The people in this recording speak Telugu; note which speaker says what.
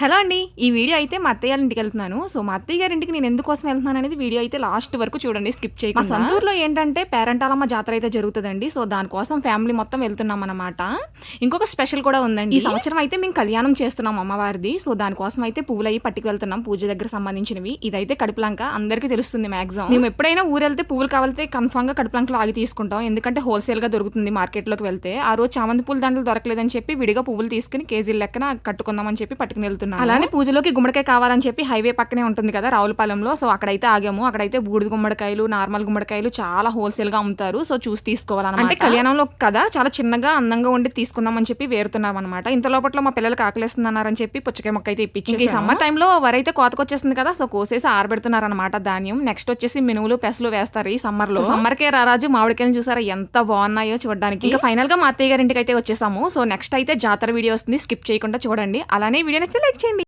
Speaker 1: హలో అండి ఈ వీడియో అయితే మా అత్తయ్య ఇంటికి వెళ్తున్నాను. సో మా అత్తయ్య గారి ఇంటికి నేను ఎందుకోసం వెళ్తున్నాను అనేది వీడియో అయితే లాస్ట్ వరకు చూడండి స్కిప్ చేయండి మా సొంతూరులో ఏంటంటే పేరంటాలమ్మ జాతర అయితే జరుగుతుందండి. సో దానికోసం ఫ్యామిలీ మొత్తం వెళ్తున్నాం అనమాట ఇంకొక స్పెషల్ కూడా ఉందండి. ఈ సంవత్సరం అయితే మేము కళ్యాణం చేస్తున్నాం అమ్మవారిది. సో దానికోసం అయితే పువ్వులు అయ్యి పట్టుకు వెళ్తున్నాం పూజ దగ్గర సంబంధించినవి. ఇదైతే కడుపులంక అందరికీ తెలుస్తుంది మాక్సిమం మేము ఎప్పుడైనా ఊరు వెళ్తే పువ్వులు కావాలితే కన్ఫామ్గా కడుపులంకలో ఆగి తీసుకుంటాం. ఎందుకంటే హోల్సేల్గా దొరుకుతుంది మార్కెట్లోకి వెళ్తే. ఆ రోజు చామంతి పూల దండలు దొరకలేదని చెప్పి విడిగా పువ్వులు తీసుకుని కేజీల లెక్కన కట్టుకుందామని చెప్పి పట్టుకుని వెళ్తున్నాం అలానే పూజలోకి గుమ్మడికాయ కావాలని చెప్పి హైవే పక్కనే ఉంటుంది కదా రావులపాలెంలో. సో అక్కడైతే ఆగాము. అక్కడైతే బూడిద గుమ్మడికాయలు నార్మల్ గుమ్మడికాయలు చాలా హోల్సేల్గా అమ్ముతారు. సో చూసి తీసుకోవాలన్నమాట. అంటే కళ్యాణంలో కదా చాలా చిన్నగా అందంగా ఉండి తీసుకుందామని చెప్పి వేరుతున్నాం అనమాట ఇంత లోపల మా పిల్లలకి ఆకలిస్తుంది అన్నారని చెప్పి పుచ్చకాయ మొక్క అయితే ఇప్పించి ఈ సమ్మర్ టైంలో వరి అయితే కోతకొచ్చేస్తుంది కదా సో కోసేసి ఆరబెడుతున్నారు అనమాట ధాన్యం. నెక్స్ట్ వచ్చేసి మినువులు పెసలు వేస్తారు ఈ సమ్మర్లో. సమ్మర్ కే రారాజు మామిడికాయలు చూసారా ఎంత బాగున్నాయో చూడడానికి. ఇంకా ఫైనల్గా మా అత్తయ్య గారి ఇంటికి అయితే వచ్చేసాము. సో నెక్స్ట్ అయితే జాతర వీడియో వస్తుంది. స్కిప్ చేయకుండా చూడండి. అలానే వీడియో నచ్చితే లైక్ చేయండి